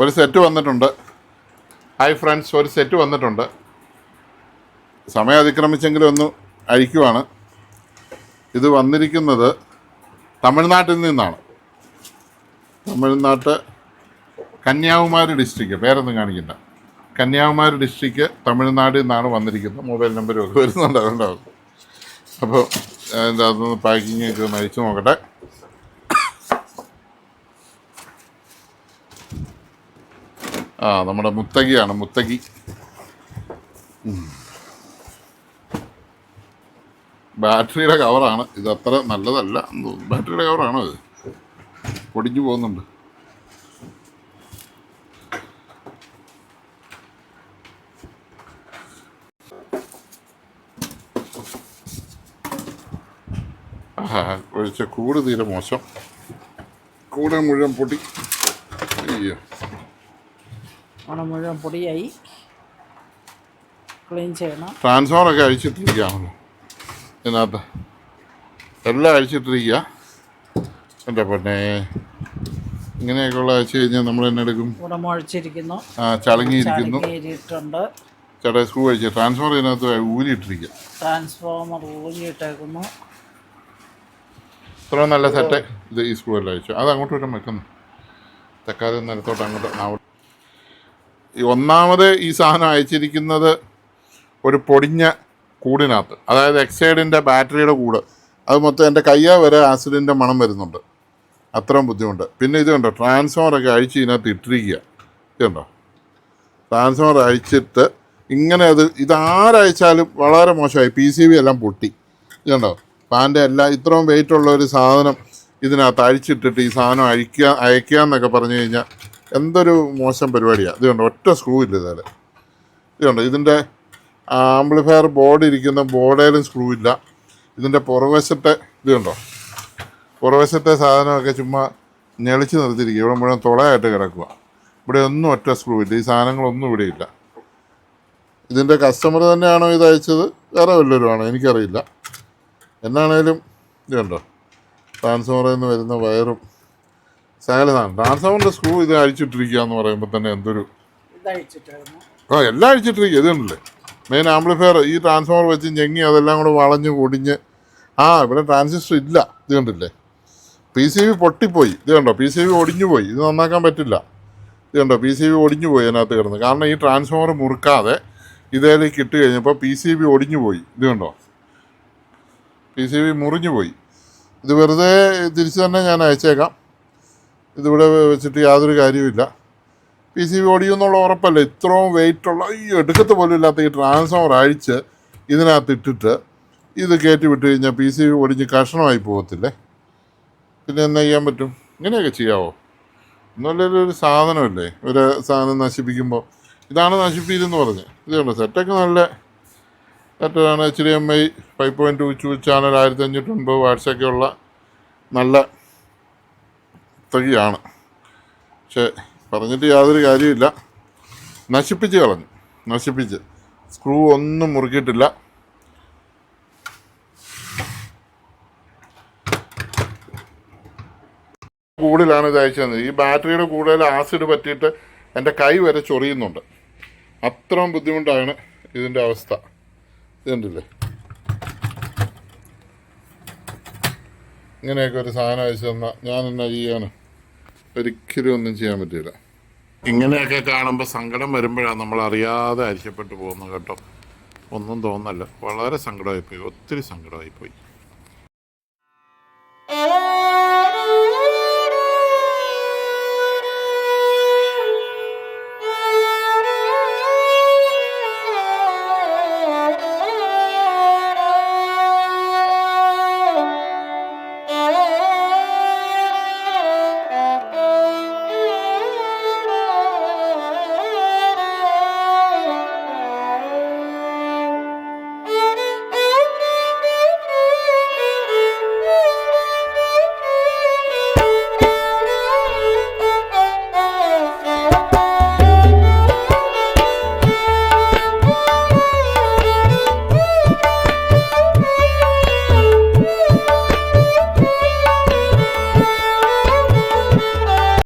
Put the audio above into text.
ഒരു സെറ്റ് വന്നിട്ടുണ്ട്. Hi friends ഒരു സെറ്റ് വന്നിട്ടുണ്ട്. സമയം അതിക്രമിച്ചെങ്കിലും ഒന്ന് അഴിക്കുവാണ്. ഇത് വന്നിരിക്കുന്നത് തമിഴ്നാട്ടിൽ നിന്നാണ്. തമിഴ്നാട്ട് കന്യാകുമാരി ഡിസ്ട്രിക്റ്റ് പേരൊന്നും കാണിക്കില്ല. കന്യാകുമാരി ഡിസ്ട്രിക്റ്റ് തമിഴ്നാട് നിന്നാണ് വന്നിരിക്കുന്നത്. മൊബൈൽ നമ്പരും ഒക്കെ വരുന്നുണ്ട് അതുകൊണ്ടാവും അപ്പോൾ അതിന്റെ അതൊന്ന് പാക്കിങ്ങൊക്കെ ഒന്ന് അയച്ചു നോക്കട്ടെ. ആ നമ്മുടെ മുത്തകിയാണ് മുത്തകി. ബാറ്ററിയുടെ കവറാണ്. ഇത് അത്ര നല്ലതല്ല. ബാറ്ററിയുടെ കവറാണോ ഇത്? പൊടിഞ്ഞു പോകുന്നുണ്ട്. ഒഴിച്ച കൂട് തീരെ മോശം. കൂടെ മുഴുവൻ പൊടി അയ്യോ. ഓണം മുഴുവൻ പൊടിയായി. ക്ലീൻ ചെയ്യണം. ട്രാൻസ്ഫോമറൊക്കെ അഴിച്ചിട്ടിരിക്കുകയാണല്ലോ. ഇതിനകത്ത്. എല്ലാം അഴിച്ചിട്ടിരിക്കുക. എന്റെ പൊന്നെ. ഇങ്ങനെയൊക്കെയുള്ള അഴിച്ചു കഴിഞ്ഞാൽ നമ്മൾ തന്നെ എടുക്കും? ഇവിടെ മുഴച്ചിരിക്കുന്നു. ആ ചളങ്ങിയിരിക്കുന്നു. ചളിക്കേറിയിട്ടുണ്ട് ചേട്ടാ സ്ക്രൂ അഴിച്ച് ട്രാൻസ്ഫോമർ ഇതിനകത്ത് ഊരിയിട്ടിരിക്കുക. ട്രാൻസ്ഫോമർ ഊരിയിട്ടേക്കുന്നു. ഇത്ര നല്ല സെറ്റ് ഇത് ഈ സ്ക്രൂ എല്ലാം അഴിച്ചു. അത് അങ്ങോട്ട് വരാൻ വെക്കുന്നു. തെക്കാതെ നിലത്തോട്ട് അങ്ങോട്ട് ആവട്ടെ ഒന്നാമത് ഈ സാധനം അയച്ചിരിക്കുന്നത് ഒരു പൊടിഞ്ഞ കൂടിനകത്ത്. അതായത് എക്സൈഡിന്റെ ബാറ്ററിയുടെ കൂട്. അത് മൊത്തം എന്റെ കയ്യ വരെ ആസിഡിന്റെ മണം വരുന്നുണ്ട്. അത്രയും ബുദ്ധിമുട്ട്. പിന്നെ ഇത് കണ്ടോ ട്രാൻസ്ഫോമറൊക്കെ അഴിച്ച് ഇതിനകത്ത് ഇട്ടിരിക്കുക. ഇത് കണ്ടോ? ട്രാൻസ്ഫോമർ അഴിച്ചിട്ട് ഇങ്ങനെ അത് ഇതാരയച്ചാലും വളരെ മോശമായി. പി സി ബി എല്ലാം പൊട്ടി. ഇത് കണ്ടോ? പാന്റെ എല്ലാം ഇത്രയും വെയിറ്റ് ഉള്ള ഒരു സാധനം ഇതിനകത്ത് അഴിച്ചിട്ടിട്ട് ഈ സാധനം അഴിക്കുക അയക്കുക എന്നൊക്കെ പറഞ്ഞു കഴിഞ്ഞാൽ എന്തൊരു മോശം പരിപാടിയാണ് ഇതുകൊണ്ട് ഒറ്റ സ്ക്രൂ ഇല്ല ഇതേ ഇതുകൊണ്ട് ഇതിന്റെ ആംപ്ലിഫയർ ബോർഡ് ഇരിക്കുന്ന ബോർഡേലും സ്ക്രൂ ഇല്ല. ഇതിന്റെ പുറവശത്തെ ഇതുണ്ടോ പുറവശത്തെ സാധനമൊക്കെ ചുമ്മാ ഞെളിച്ച് നിർത്തിയിരിക്കുക. ഇവിടെ മുഴുവൻ തുളയായിട്ട് കിടക്കുക ഇവിടെ ഒന്നും ഒറ്റ സ്ക്രൂ ഇല്ല. ഈ സാധനങ്ങളൊന്നും ഇവിടെ ഇല്ല. ഇതിന്റെ കസ്റ്റമർ തന്നെയാണോ ഇത് അയച്ചത്? വേറെ വല്ലവരുമാണോ? എനിക്കറിയില്ല. എന്നാണേലും ഇതുണ്ടോ ട്രാൻസ്ഫോമറിൽ നിന്ന് വരുന്ന വയറും സകലതാണ്. ട്രാൻസ്ഫോമറിന്റെ സ്ക്രൂ ഇത് അഴിച്ചിട്ടിരിക്കുക എന്ന് പറയുമ്പോൾ തന്നെ എന്തൊരു ആ എല്ലാം അഴിച്ചിട്ടിരിക്കുക. ഇത് കണ്ടില്ലേ? മെയിൻ ആംപ്ലിഫയർ ഈ ട്രാൻസ്ഫോമർ വെച്ച് ഞെങ്ങി അതെല്ലാം കൂടെ വളഞ്ഞ് പൊടിഞ്ഞ്. ആ ഇവിടെ ട്രാൻസിസ്റ്റർ ഇല്ല. ഇത് കണ്ടില്ലേ? പി സി ബി പൊട്ടിപ്പോയി. ഇത് കണ്ടോ? പി സി ബി ഒടിഞ്ഞു പോയി. ഇത് നന്നാക്കാൻ പറ്റില്ല. ഇത് കണ്ടോ? പി സി ബി ഒടിഞ്ഞു പോയി അതിനകത്ത് കിടന്ന്. കാരണം ഈ ട്രാൻസ്ഫോമർ മുറുക്കാതെ ഇതേലേക്ക് ഇട്ട് കഴിഞ്ഞപ്പോൾ പി സി ബി ഒടിഞ്ഞു പോയി. ഇത് കണ്ടോ? പി സി ബി മുറിഞ്ഞു പോയി. ഇത് വെറുതെ തിരിച്ച് തന്നെ ഞാൻ അയച്ചേക്കാം. ഇതിവിടെ വെച്ചിട്ട് യാതൊരു കാര്യവുമില്ല. പി സി ബി ഓടിയെന്നുള്ള ഉറപ്പല്ല. ഇത്രയും വെയിറ്റുള്ള ഈ എടുക്കത്ത് പോലും ഇല്ലാത്ത ഈ ട്രാൻസ്ഫോമർ അഴിച്ച് ഇതിനകത്ത് ഇട്ടിട്ട് ഇത് കയറ്റി വിട്ട് കഴിഞ്ഞാൽ പി സി ബി ഒടിഞ്ഞ് കഷണമായി പോകത്തില്ലേ പിന്നെ എന്നാ ചെയ്യാൻ പറ്റും? ഇങ്ങനെയൊക്കെ ചെയ്യാവോ? എന്നുള്ളൊരു ഒരു സാധനമല്ലേ? ഒരു സാധനം നശിപ്പിക്കുമ്പോൾ ഇതാണ് നശിപ്പിച്ചതെന്ന് പറഞ്ഞ്. ഇത് കണ്ടോ? സെറ്റൊക്കെ നല്ല സെറ്റാണ് H D M I five point two channel ആയിരത്തി അഞ്ഞൂറ്റൊൻപത് വാട്സൊക്കെയുള്ള നല്ല തകിയാണ്. പക്ഷെ പറഞ്ഞിട്ട് യാതൊരു കാര്യമില്ല നശിപ്പിച്ച് കളഞ്ഞു. നശിപ്പിച്ച്. സ്ക്രൂ ഒന്നും മുറുക്കിയിട്ടില്ല. കൂടുതലാണ് ഇത് അയച്ചു തന്നത്. ഈ ബാറ്ററിയുടെ കൂടുതൽ ആസിഡ് പറ്റിയിട്ട് എന്റെ കൈ വരെ ചൊറിയുന്നുണ്ട്. അത്രയും ബുദ്ധിമുട്ടാണ് ഇതിന്റെ അവസ്ഥ. ഇത് ഇങ്ങനെയൊക്കെ ഒരു സാധനം അയച്ചു തന്നാൽ ഞാൻ എന്നാ ചെയ്യാനും ഒരിക്കലും ഒന്നും ചെയ്യാൻ പറ്റില്ല ഇങ്ങനെയൊക്കെ കാണുമ്പോൾ സങ്കടം വരുമ്പോഴാണ് നമ്മൾ അറിയാതെ അരിശപ്പെട്ടു പോകുന്നത് കേട്ടോ. ഒന്നും തോന്നല്ല. വളരെ സങ്കടമായിപ്പോയി. ഒത്തിരി സങ്കടമായിപ്പോയി.